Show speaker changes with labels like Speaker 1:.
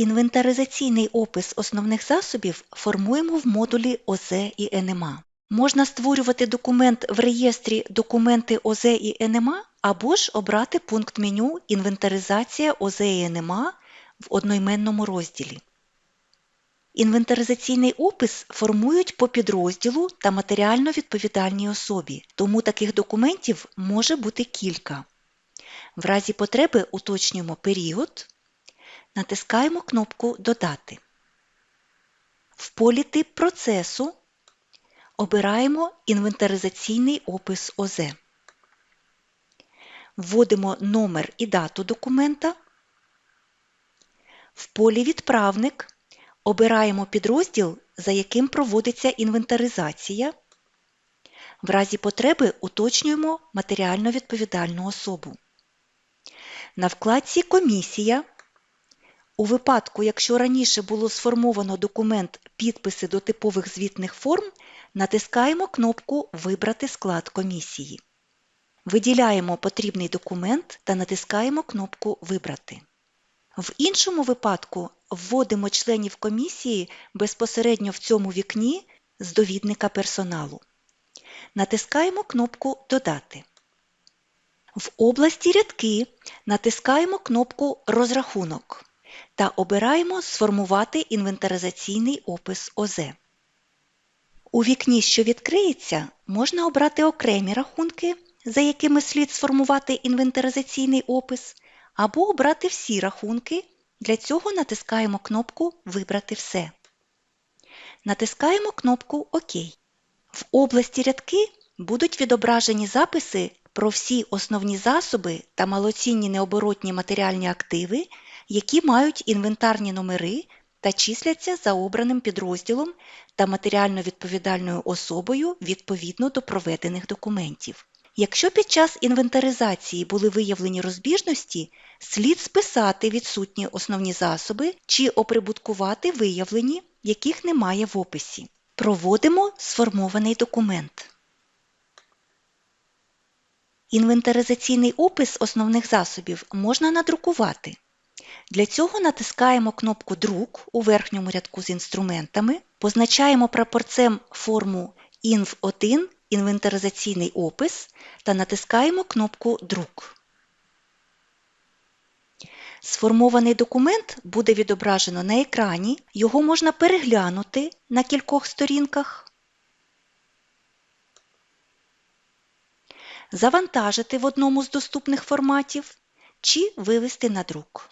Speaker 1: Інвентаризаційний опис основних засобів формуємо в модулі ОЗ і НМА. Можна створювати документ в реєстрі Документи ОЗ і НМА або ж обрати пункт меню Інвентаризація ОЗ і НМА в одноіменному розділі. Інвентаризаційний опис формують по підрозділу та матеріально відповідальній особі, тому таких документів може бути кілька. В разі потреби уточнюємо період, натискаємо кнопку Додати. В полі Тип процесу обираємо Інвентаризаційний опис ОЗ. Вводимо номер і дату документа. В полі Відправник обираємо підрозділ, за яким проводиться інвентаризація. В разі потреби уточнюємо матеріально відповідальну особу. На вкладці Комісія у випадку, якщо раніше було сформовано документ Підписи до типових звітних форм, натискаємо кнопку Вибрати склад комісії. Виділяємо потрібний документ та натискаємо кнопку Вибрати. В іншому випадку вводимо членів комісії безпосередньо в цьому вікні з довідника персоналу. Натискаємо кнопку Додати. В області Рядки натискаємо кнопку Розрахунок та обираємо Сформувати інвентаризаційний опис ОЗ. У вікні, що відкриється, можна обрати окремі рахунки, за якими слід сформувати інвентаризаційний опис, або обрати всі рахунки. Для цього натискаємо кнопку Вибрати все. Натискаємо кнопку ОК. В області рядки будуть відображені записи про всі основні засоби та малоцінні необоротні матеріальні активи, які мають інвентарні номери та числяться за обраним підрозділом та матеріально відповідальною особою відповідно до проведених документів. Якщо під час інвентаризації були виявлені розбіжності, слід списати відсутні основні засоби чи оприбуткувати виявлені, яких немає в описі. Проводимо сформований документ. Інвентаризаційний опис основних засобів можна надрукувати. Для цього натискаємо кнопку Друк у верхньому рядку з інструментами, позначаємо прапорцем форму INV1 інвентаризаційний опис та натискаємо кнопку Друк. Сформований документ буде відображено на екрані, його можна переглянути на кількох сторінках, завантажити в одному з доступних форматів чи вивести на друк.